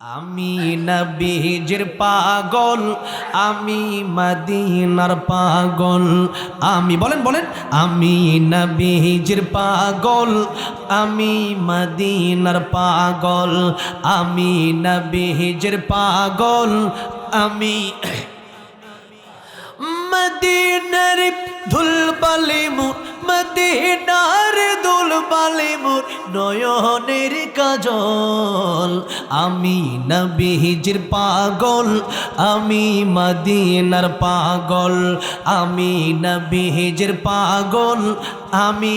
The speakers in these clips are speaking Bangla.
আমি নবীজির পাগল, আমি মদিনার পাগল। আমি, বলেন বলেন, আমি নবীজির পাগল, আমি মদিনার পাগল, আমি নবীজির পাগল, আমি মদিনার ধুলবালি মুর মদিনার দুলবালি মোর নয়নের কাজল। আমি নবীজির পাগল, আমি মদিনার পাগল, আমি নবীজির পাগল, আমি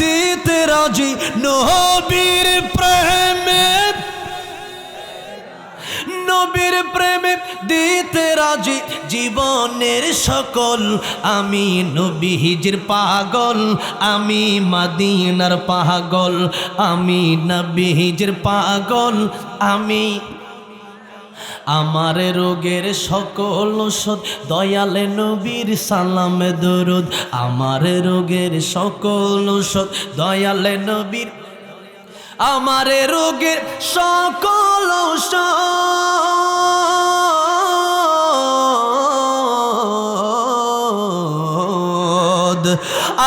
দিতে রাজি নবীর প্রেমে। নবীর প্রেমে দিতে রাজি জীবনের সকল। আমি নবীজির পাগল, আমি মাদিনার পাগল, আমি নবীজির পাগল, আমি আমার রোগের সকল ওষুধ দয়ালে নবীর সালাম, দরুদ। আমার রোগের সকল ওষুধ দয়ালে নবীর। আমার রোগের সকল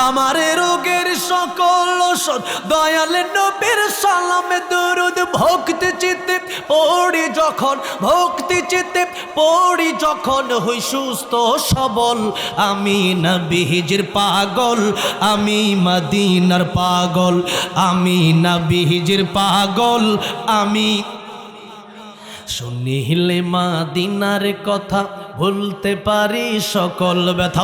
আমার রোগের সকল ওষুধ দয়ালে নবীর সালামে দরুদ, ভক্তি চিত্তে পড়ি যখন, ভক্তি চিত্তে পড়ি যখন, হই সুস্থ সবল। আমি না নবীজির পাগল, আমি মদিনার পাগল, আমি না নবীজির পাগল, আমি শুনিলে মাদিনার কথা ভুলতে পারি সকল ব্যথা।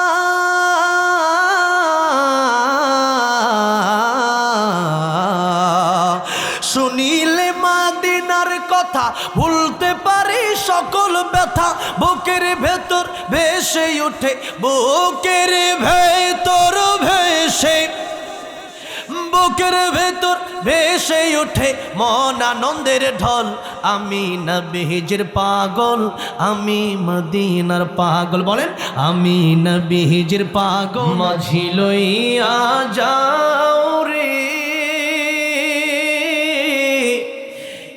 শুনিলে মাদিনার কথা ভুলতে পারি সকল ব্যথা। বুকের ভেতর ভেসে উঠে, বুকের ভেতর ভেসে, বুকের ভেতর ভেসে উঠে। মন আনন্দের ঢল, আমি নবীজির পাগল, আমি মদিনার পাগল। বলেন, আমি না নবীজির পাগল মাঝি যাও রে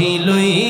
মাঝি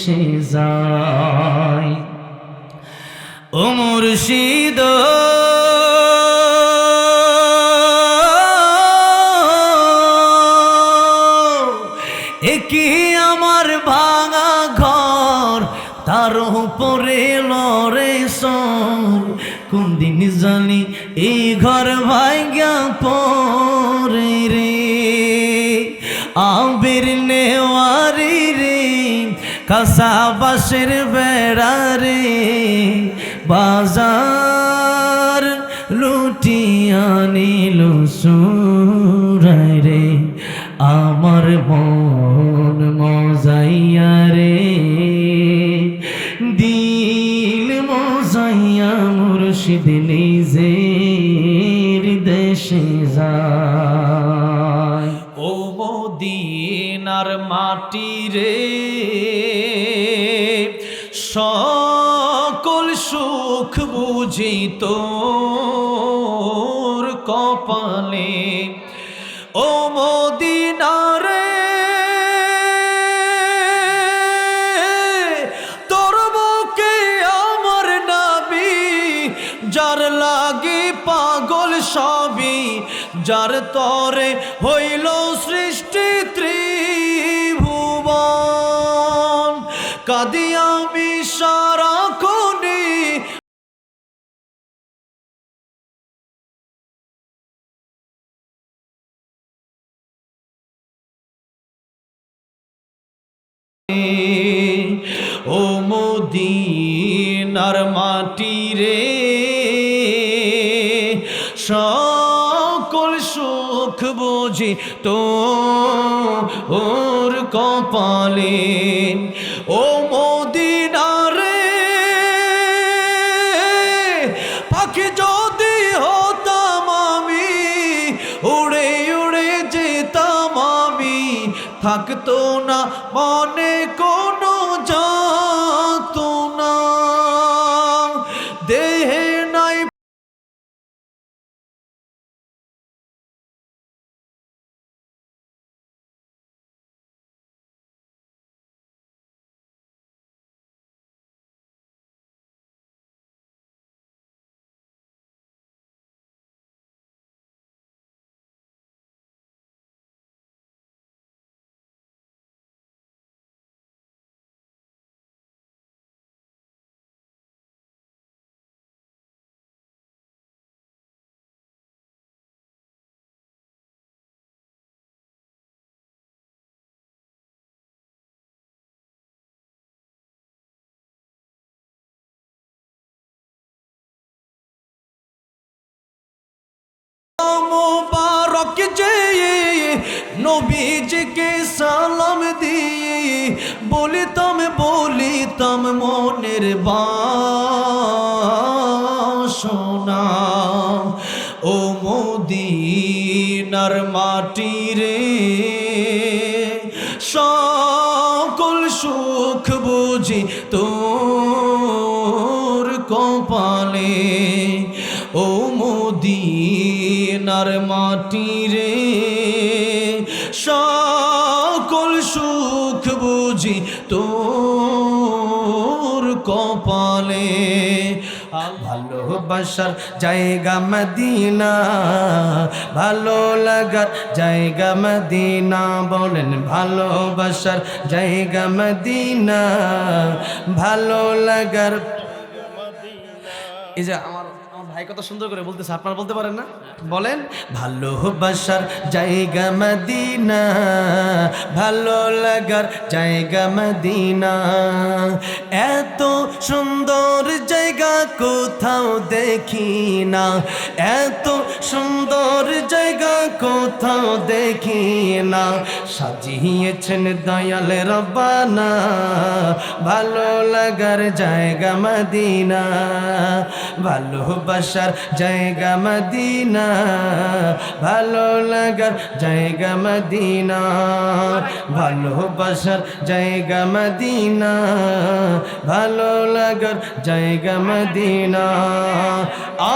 দেশে যায়। ও মুর্শিদ। একি আমার ভাঙা ঘর? তার উপরে লরে সর। কোন দিন জানি এই ঘর ভাগ্যা পরে রে। আবির নেওয়ারি রে কাসা বাসের বেড়া রে বাজার লুটিয়া নিল সুরাই রে। আমার মন মজাইয়া রে। দিল মজাইয়া মুর্শিদ নিজে দেশে যায়। ও মদিনার মাটি রে। সুখ বুঝি তোর কপালে। ও মদিনার মাটি রে। সকল সুখ বোঝে তো ওর কপালে। মনের বাসনা। ও মদিনার মাটি রে, সকল সুখ বুঝি তোর কপালে। ও মদিনার মাটি রে, সকল সুখ বুঝি তোর ভালোবাসার জায়গা মদিনা, ভালো লাগার জায়গা মদিনা, বলেন ভালোবাসার জায়গা মদিনা, ভালো লাগার এই যে আমার ভাই কত সুন্দর করে বলতেছে আপনারা বলতে পারেন না? বলেন। ভালোবাসার জায়গা মদিনা ভালো লাগার জায়গা মদিনা। এত সুন্দর জায়গা কোথাও দেখি না এত সুন্দর জায়গা কোথাও দেখি না। সাজিয়েছেন দয়াল রব্বানা ভালো লাগার জায়গা মদিনা ভালোবাসার জায়গা মদিনা, ভালো লাগার জায়গা মদিনা ভালোবাসার জায়গা মদিনা, ভালো লাগার জায়গা মদিনা।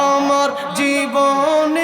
আমার জীবনে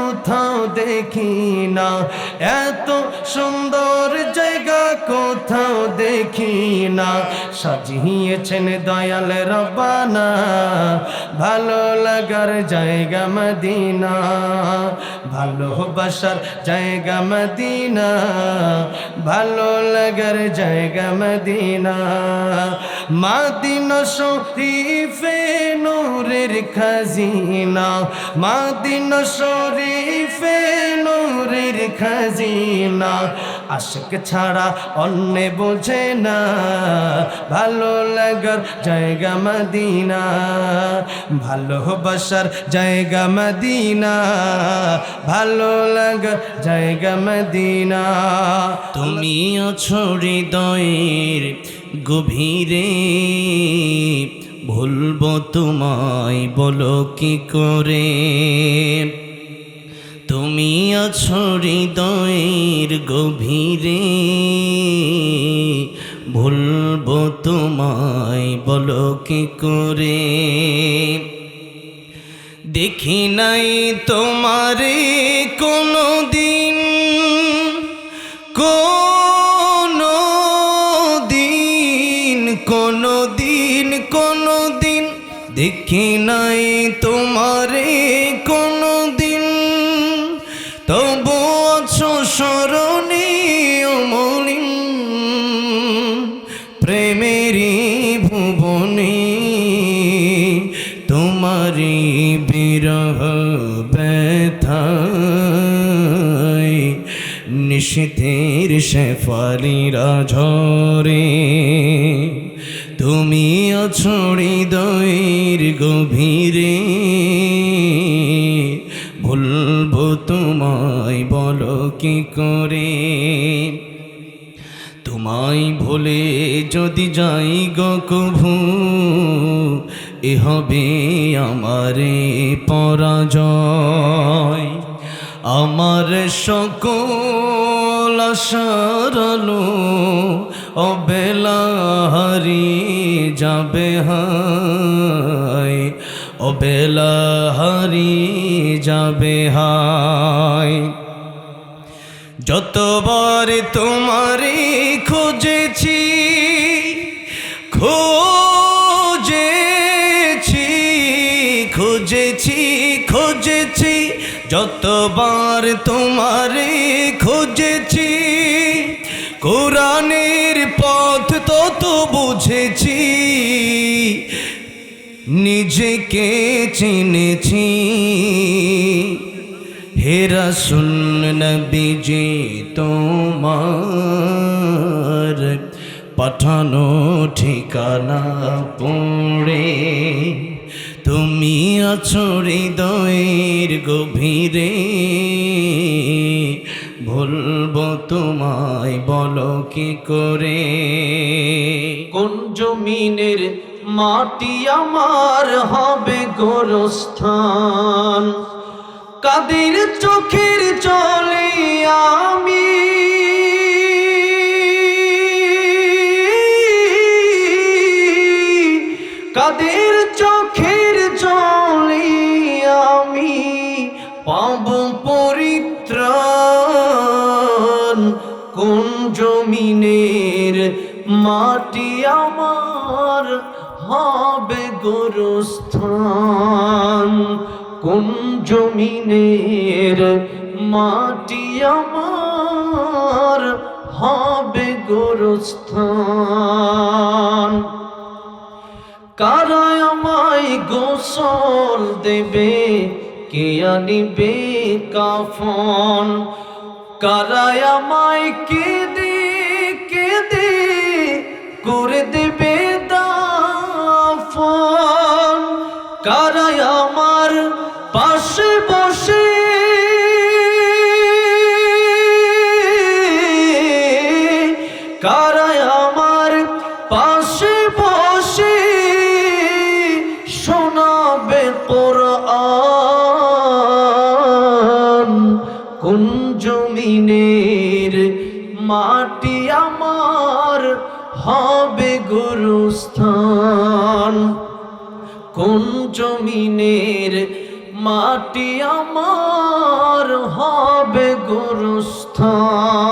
কোথাও দেখি না। এত সুন্দর জায়গা কোথাও দেখি না। সাজিয়েছেন দয়াল রব্বানা। ভালো লাগার জায়গা মদিনা ভালোবাসার জায়গা মদিনা, ভালো লাগার জায়গা মদিনা। মাদিনা শরীফে নূরের খাজিনা, মাদিনা শরীফে নূরের খাজিনা। আশক ছাড়া অন্য বোঝে না, ভালো লাগার জায়গা মদিনা। ভালোবাসার জায়গা মদিনা, ভালো লাগার জায়গা মদিনা। তুমি আছো হৃদয়ের গভীরে, ভুলবো তোমায় বলো কি করে? তুমি আছো হৃদয়ের গভীরে ভুলবো তোমায়, বলো কি করে? দেখি নাই তোমারে কোনো দিন কোনো দিন কোনো দিন কোনো দিন দেখি নাই তোমারে কোনো দিন তবু আছো বিরহ ব্যথায় নিশীথের শেফালিরা ঝরে। তুমি অছড়ি দয়ের গভীরে, ভুলবো তোমায় বলো কি করে? তোমায় ভুলে যদি যাই গো কভু এ হবে আমারে পরাজয়, আমার সকল আশারালো অবেলা হারিয়ে যাবে হায়, অবেলা হারিয়ে যাবে হায়। যতবার তোমারে খুঁজেছি খুঁজেছি খুঁজেছি যতবার তোমারে খুঁজেছি। কোরআনের পথ তত বুঝেছি, নিজেকে চিনেছি। হেরা শুন বিজে তোমার পাঠানো ঠিকানা পড়ে। তুমি আছো হৃদয়ের গভীরে। ভুলবো তোমায়, বলো কি করে? কোন জমিনের মাটি আমার হবে গোরস্থান? কাদের চোখের জমিনের মাটি আমার হবে গোরস্থান। কোন জমিনের মাটি আমার হবে গোরস্থান? কারা আমায় গোসল দেবে? কে আনিবে কাফন? কারা আমায় কেঁদে করে দেবে আমার হবে গুরুস্থান। কোন জমিনের মাটি আমার হবে গুরুস্থান?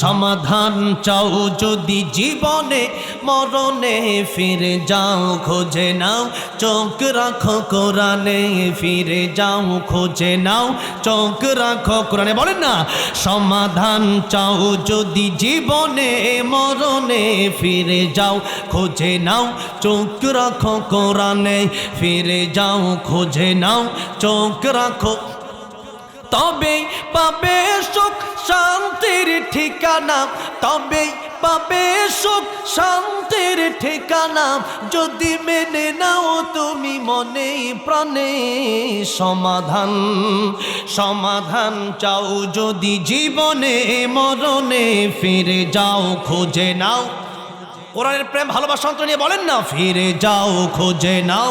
সমাধান চাও যদি জীবনে মরণে ফিরে যাও, খোঁজে নাও। চোখ রাখো কোরআনে, ফিরে যাও, খোঁজে নাও। চোখ রাখো কোরআনে, বলেন না? সমাধান চাও যদি জীবনে, মরণে ফিরে যাও, খোঁজে নাও। চোখ রাখো কোরআনে, ফিরে যাও, খোঁজে নাও। চোখ রাখো। তবে পাবে সুখ, শান্তির ঠিকানা। তবে পাবে সুখ, শান্তির ঠিকানা। যদি মেনে নাও তুমি মনে প্রাণে সমাধান সমাধান চাও। যদি জীবনে মরণে ফিরে যাও, খোঁজে নাও। কোরআনের প্রেম, ভালোবাসা নিয়ে বলেন না, ফিরে যাও, খোঁজে নাও।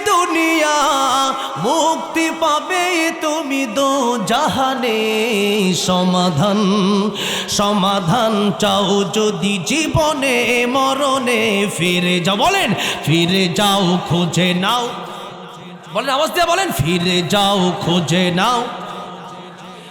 দুনিয়া মুক্তি পাবে তুমি দো জাহানে। সমাধান সমাধান চাও যদি জীবনে, মরণে। ফিরে যাও, বলেন, ফিরে যাও, খুঁজে নাও। বলেন, আওয়াজ দিয়ে বলেন, ফিরে যাও, খুঁজে নাও।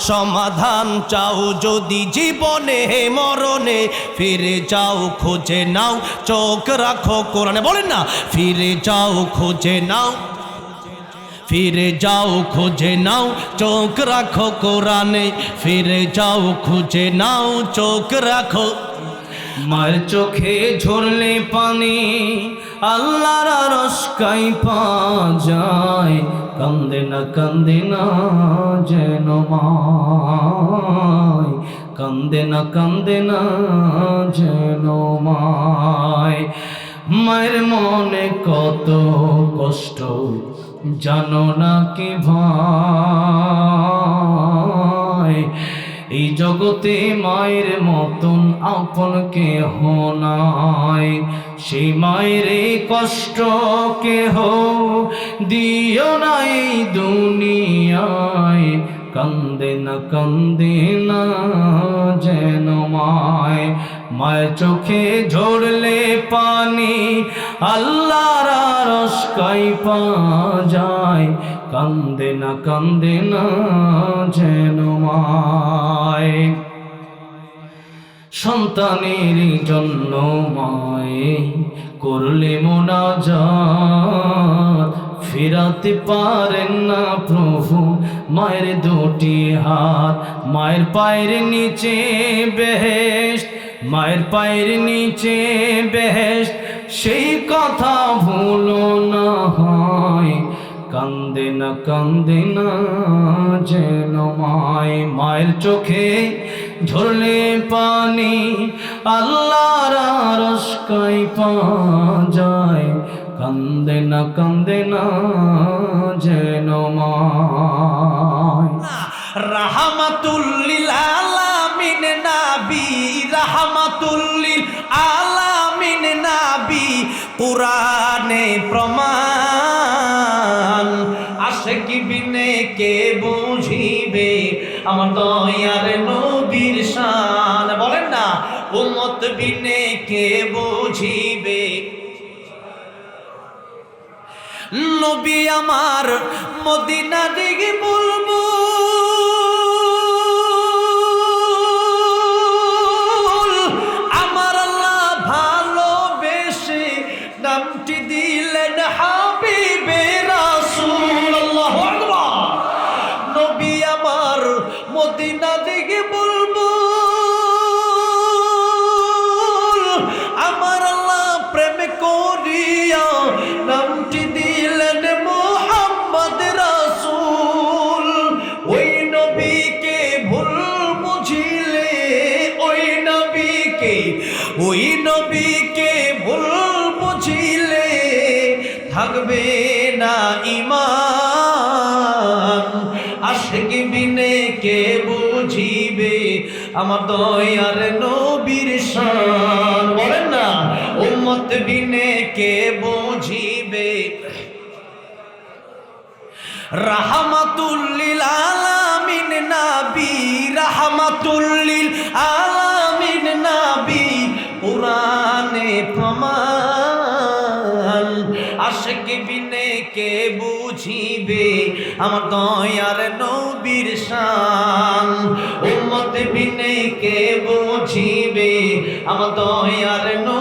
সমাধান চাও যদি জীবনে, মরণে, ফিরে যাও, খোঁজে নাও, চোখ রাখো কোরআনে, বলেন না, ফিরে যাও, খোঁজে নাও, ফিরে যাও, খুঁজে নাও, চোখ রাখো কোরআনে, ফিরে যাও, খুঁজে নাও, চোখ রাখো মার চোখে ঝরলে পানি আল্লাহর রসকাই পা যায়। কান্দে না কান্দে না যেন মায়। কান্দে না কান্দে না যেন মায়। মায়ের মনে কত কষ্ট, জানো না কি ভাই। এই জগতে মায়ের মতন আপন কেহ নাই। সে মায়ের কষ্ট কেহ দিও নাই এই দুনিয়ায়। কান্দে না কান্দে না যেন মায়। মায়ের চোখে ঝরলে পানি, আল্লাহর রসকাই পা যায় কান্দে না কান্দে না যেন মায়। সন্তানের জন্য মায়ে, করলে মোনাজাত ফিরাতে পারেন না প্রভু। মায়ের দুটি হাত, মায়ের পায়ের নিচে বেহেশ মায়ের পায়ের নিচে বেহেশ সেই কথা ভুলো না হয়, কান্দে না কান্দে না যেন মায়। মায়ের চোখে ঝরলে পানি, আল্লাহর রসকাই পা যায়। কান্দে না কান্দে না যেন রাহমাতুল্লিল আলামিন নাবি রাহমাতুল্লিল আলামিন নাবি, কোরআনে প্রমাণ। আসে কি বিনে কে বুঝিবে? আমার দয়ার নবীর শান। বলেন না, উম্মত বিনে কে বুঝিবে নবী আমার মদিনা দিকে বলব। আশেক বিনে কে বুঝিবে? আমার দয়ার নবীর শান। বলেন না, উম্মত বিনে কে বুঝিবে? রাহমাতুল্লিল আলামিন নাবি, রাহমাতুল্লিল আলামিন নাবি, কোরআনে প্রমাণ। আশেক বিনে কে বুঝিবে? আমার দয়ার নবীর শান উম্মত বিনে কে বুঝিবে? আমার দয়ার নবীর